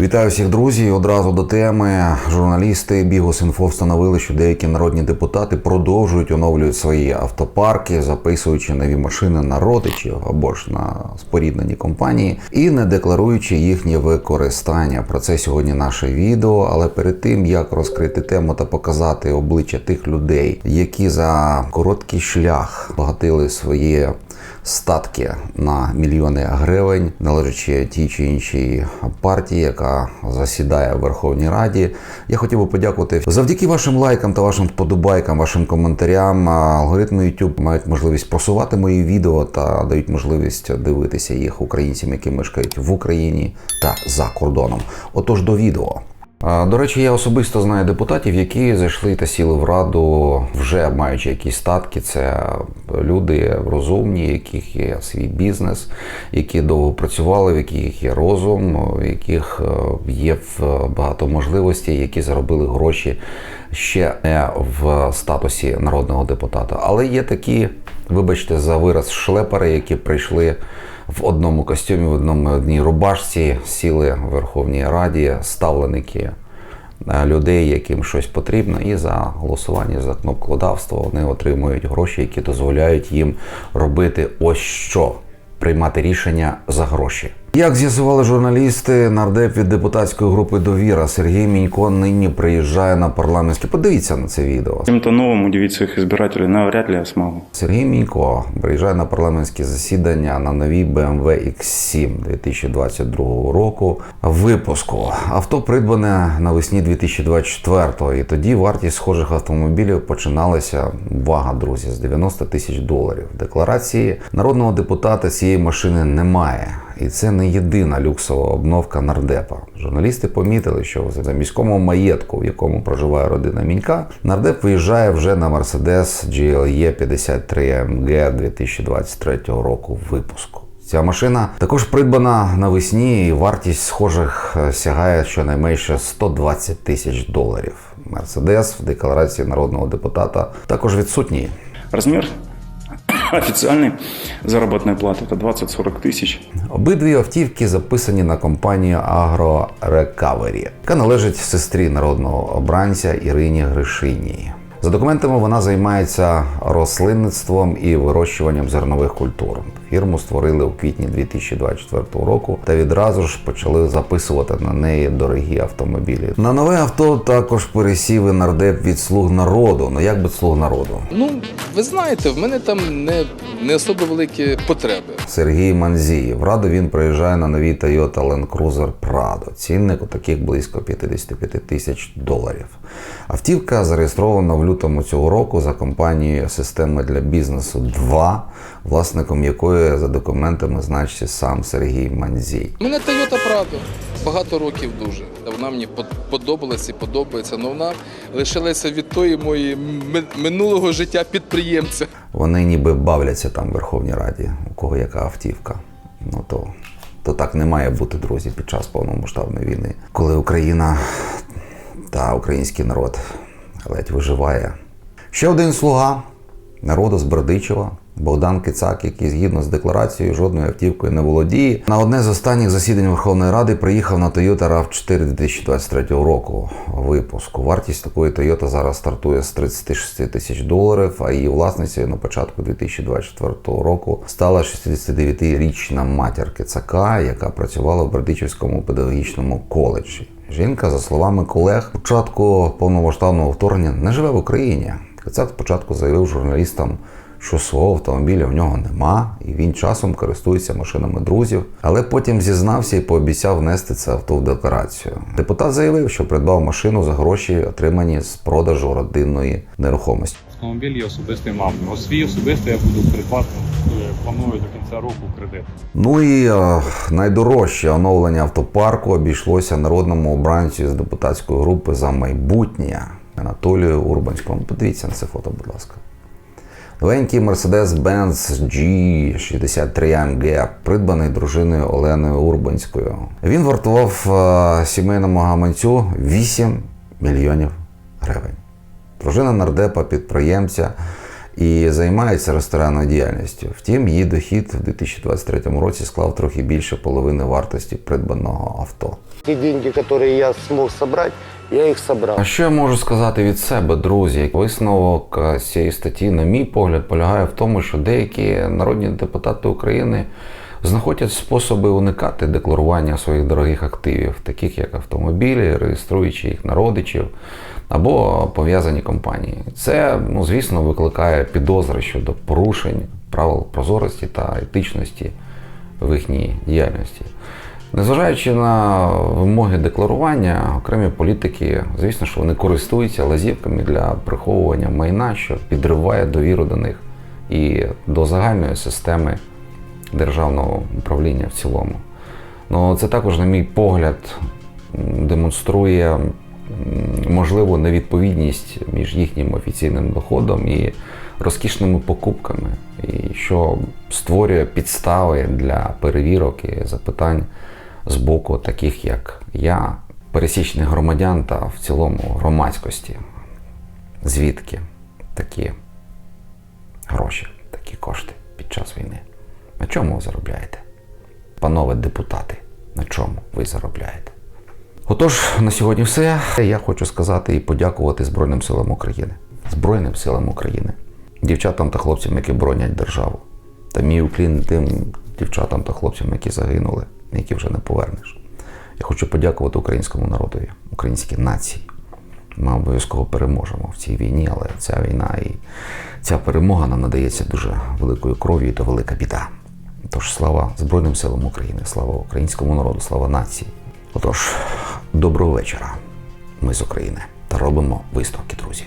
Вітаю всіх друзі. Одразу до теми. Журналісти Бігус.Інфо встановили, що деякі народні депутати продовжують оновлюють свої автопарки, записуючи нові машини на родичів або ж на споріднені компанії і не декларуючи їхнє використання. Про це сьогодні наше відео. Але перед тим як розкрити тему та показати обличчя тих людей, які за короткий шлях багатили свої статки на мільйони гривень, належачи тій чи іншій партії, яка засідає в Верховній Раді. Я хотів би подякувати завдяки вашим лайкам та вашим вподобайкам, вашим коментарям. Алгоритми YouTube мають можливість просувати мої відео та дають можливість дивитися їх українцям, які мешкають в Україні та за кордоном. Отож до відео. До речі, я особисто знаю депутатів, які зайшли та сіли в раду, вже маючи якісь статки. Це люди розумні, яких є свій бізнес, які довго працювали, в яких є розум, в яких е, є багато можливостей, які заробили гроші ще не в статусі народного депутата. Але є такі, вибачте, за вираз шлепери, які прийшли в одному костюмі, в одному одній рубашці, сіли в Верховній Раді, ставленики е, людей, яким щось потрібно, і за голосування за кнопкодавство вони отримують гроші, які дозволяють їм робити ось що приймати рішення за гроші. Як з'ясували журналісти, нардеп від депутатської групи Довіра Сергій Мінько нині приїжджає на парламентські. Подивіться на це відео. Чем-то новым удивить своих избирателей навряд ли я смогу. Сергій Мінько приїжджає на парламентські засідання на новій BMW X7 2022 року випуску. Авто придбане навесні 2024 і тоді вартість схожих автомобілів починалася увага, друзі, з 90 тисяч доларів. Декларації народного депутата цієї машини немає. І це не єдина люксова обновка нардепа. Журналісти помітили, що за міському маєтку, в якому проживає родина Мінька, нардеп виїжджає вже на Mercedes GLE 53 AMG 2023 року випуску. Ця машина також придбана навесні, і вартість схожих е, сягає щонайменше 120 тисяч доларів. Мерседес в декларації народного депутата також відсутній. Размер официальной заработной платы это 20-40 тысяч. Обидві автівки записані на компанію Agro Recovery, яка належить сестрі народного обранця Ірині Гришиній. За документами вона займається рослинництвом і вирощуванням зернових культур. Фірму створили у квітні 2024 року та відразу ж почали записувати на неї дорогі автомобілі. На нове авто також пересів і нардеп від слуг народу. Ну як би слуг народу? Ну, ви знаєте, в мене там не, не особо великі потреби. Сергій Манзієв. Раду він приїжджає на новій Toyota Land Cruiser Prado. Цінник у таких близько 55 тисяч доларів. Автівка зареєстрована в лютому цього року за компанією Система для бізнесу 2, власником якої за документами значиться сам Сергій Манзій. Мене Toyota Prado. Багато років дуже. Вона мені под- подобалась і подобається, але вона лишилася від тої моєї минулого життя підприємця. Вони ніби бавляться там в Верховній Раді, у кого яка автівка. Ну то, то так не має бути, друзі, під час повномасштабної війни, коли Україна та український народ ледь виживає. Ще один слуга народу з Бердичева. Богдан Кицак, який згідно з декларацією жодною автівкою не володіє, на одне з останніх засідань Верховної Ради приїхав на Toyota RAV4 2023 року випуску. Вартість такої Toyota зараз стартує з 36 тисяч доларів, а її власницею на початку 2024 року стала 69-річна матір Кицака, яка працювала в Бердичівському педагогічному коледжі. Жінка, за словами колег, початку повномасштабного вторгнення не живе в Україні. Кицак спочатку заявив журналістам, що свого автомобіля в нього нема, і він часом користується машинами друзів, але потім зізнався і пообіцяв внести це авто в декларацію. Депутат заявив, що придбав машину за гроші, отримані з продажу родинної нерухомості. Автомобіль є особистий. Ось свій особистий я буду придбати, е, до кінця року кредит. Ну і е, найдорожче оновлення автопарку обійшлося народному обранцю з депутатської групи за майбутнє Анатолію Урбанському. Подивіться на це фото, будь ласка. Новенький Mercedes-Benz G63 AMG, придбаний дружиною Оленою Урбанською. Він вартував е, сімейному гаманцю 8 мільйонів гривень. Дружина нардепа підприємця і займається ресторанною діяльністю. Втім, її дохід в 2023 році склав трохи більше половини вартості придбаного авто. Те деньги, которые я смог собрать, я их собрал. А що я можу сказати від себе, друзі? Висновок е, з цієї статті, на мій погляд, полягає в тому, що деякі народні депутати України знаходять способи уникати декларування своїх дорогих активів, таких як автомобілі, реєструючи їх на родичів або пов'язані компанії. Це, ну, звісно, викликає підозри щодо порушень правил прозорості та етичності в їхній діяльності. Незважаючи на вимоги декларування, окремі політики, звісно, що вони користуються лазівками для приховування майна, що підриває довіру до них і до загальної системи державного управління в цілому. Ну, це також, на мій погляд, демонструє можливу невідповідність між їхнім офіційним доходом і розкішними покупками, і що створює підстави для перевірок і запитань з боку таких, як я, пересічних громадян та в цілому громадськості. Звідки такі гроші, такі кошти під час війни? На чому ви заробляєте? Панове депутати, на чому ви заробляєте? Отож, на сьогодні все. Я хочу сказати і подякувати Збройним силам України. Збройним силам України, дівчатам та хлопцям, які боронять державу. Та мій уклін тим дівчатам та хлопцям, які загинули, які вже не повернеш. Я хочу подякувати українському народові, українській нації. Ми обов'язково переможемо в цій війні, але ця війна і ця перемога нам надається дуже великою кров'ю і то велика біда. Тож слава Збройним силам України, слава українському народу, слава нації. Отож, доброго вечора. Ми з України та робимо висновки, друзі.